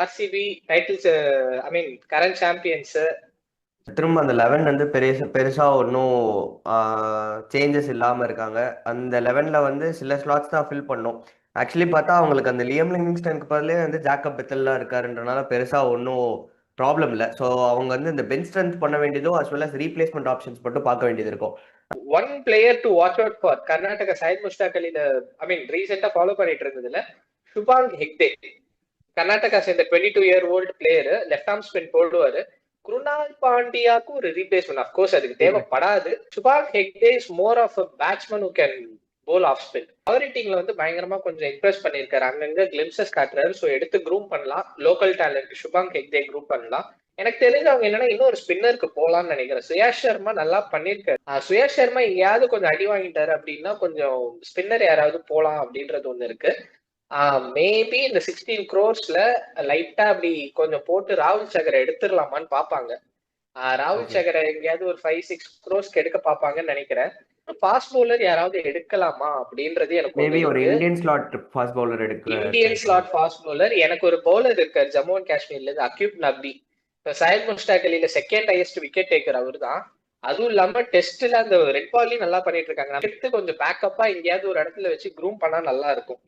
RCB titles I mean current champions திரும்ப அந்த eleven வந்து பெரிய பெருசா ஒன்றும் சேஞ்சஸ் இல்லாம இருக்காங்க. அந்த லெவன்ல வந்து சில ஸ்லாட்ஸ் தான் ஃபில் பண்ணும். ஆக்சுவலி பார்த்தா அவங்களுக்கு அந்த லியம் லிவிங்ஸ்டனுக்கு பதிலே வந்து ஜாக்கப் பெத்தல்லாம் இருக்காருன்றனால பெருசா ஒன்றும் ப்ராப்ளம் இல்லை. ஸோ அவங்க வந்து இந்த பெஞ்ச் ஸ்ட்ரென்த் பண்ண வேண்டியதும் as well as replacement options மட்டும் பார்க்க வேண்டியது இருக்கும். One player to watch out for Karnataka side Mushtaq அலில I mean ரீசெண்டா ஃபாலோ பண்ணிட்டு இருந்ததுல சுபாங் ஹெக்டே கர்நாடகா சேர்ந்த twenty two year old player left arm spin போடுவாரு. குருணால் பாண்டியாக்கும் ஒரு ரீப்ளேஸ்மெண்ட் அஃப்கோர்ஸ் அதுக்கு தேவைப்படாது. Subang Hegde is more of a batsman who can bowl off spin power டீம்ல வந்து பயங்கரமா கொஞ்சம் இம்ப்ரெஸ் பண்ணிருக்காரு அங்கங்க கிளிம்சஸ் காட்டுறாரு. ஸோ எடுத்து குரூம் பண்ணலாம். லோக்கல் டேலண்ட் சுபாங் ஹெக்டே குரூப் பண்ணலாம். எனக்கு தெரிஞ்சு அவங்க என்னன்னா இன்னொரு ஸ்பின்னருக்கு போலாம்னு நினைக்கிறேன். சுயாஷ் சர்மா நல்லா பண்ணிருக்காரு சுயாஷ் சர்மா எங்கேயாவது கொஞ்சம் அடி வாங்கிட்டாரு அப்படின்னா கொஞ்சம் ஸ்பின்னர் யாராவது போலாம் அப்படின்றது ஒண்ணு இருக்கு. மேபி இந்த சிக்ஸ்டீன் க்ரோர்ஸ்ல லைட்டா அப்படி கொஞ்சம் போட்டு ராகுல் சகரை எடுத்துடலாமான்னு பாப்பாங்க ராகுல் சகரை எங்கேயாவது ஒரு ஃபைவ் சிக்ஸ் க்ரோஸ்க்கு எடுக்க பாப்பாங்கன்னு நினைக்கிறேன். ஃபாஸ்ட் பவுலர் யாராவது எடுக்கலாமா அப்படின்றது எனக்கு மேபி ஒரு இந்தியன் ஸ்லாட் ஃபாஸ்ட் பவுலர் எடுக்க இந்தியன் ஸ்லாட் ஃபாஸ்ட் பவுலர் எனக்கு ஒரு பவுலர் இருக்காரு ஜம்மு அண்ட் காஷ்மீர்ல இருந்து அக்யூப் நபி. சயத் முஸ்டாக் அலியில செகண்ட் ஹையஸ்ட் விக்கெட் டேக்கர் அவர் தான் அதுவும் இல்லாம டெஸ்ட்ல அந்த ரெட் பால்லையும் நல்லா பண்ணிட்டு இருக்காங்க. எடுத்து கொஞ்சம் பேக்கப்பா எங்கேயாவது ஒரு இடத்துல வச்சு க்ரூம் பண்ணா நல்லா இருக்கும்.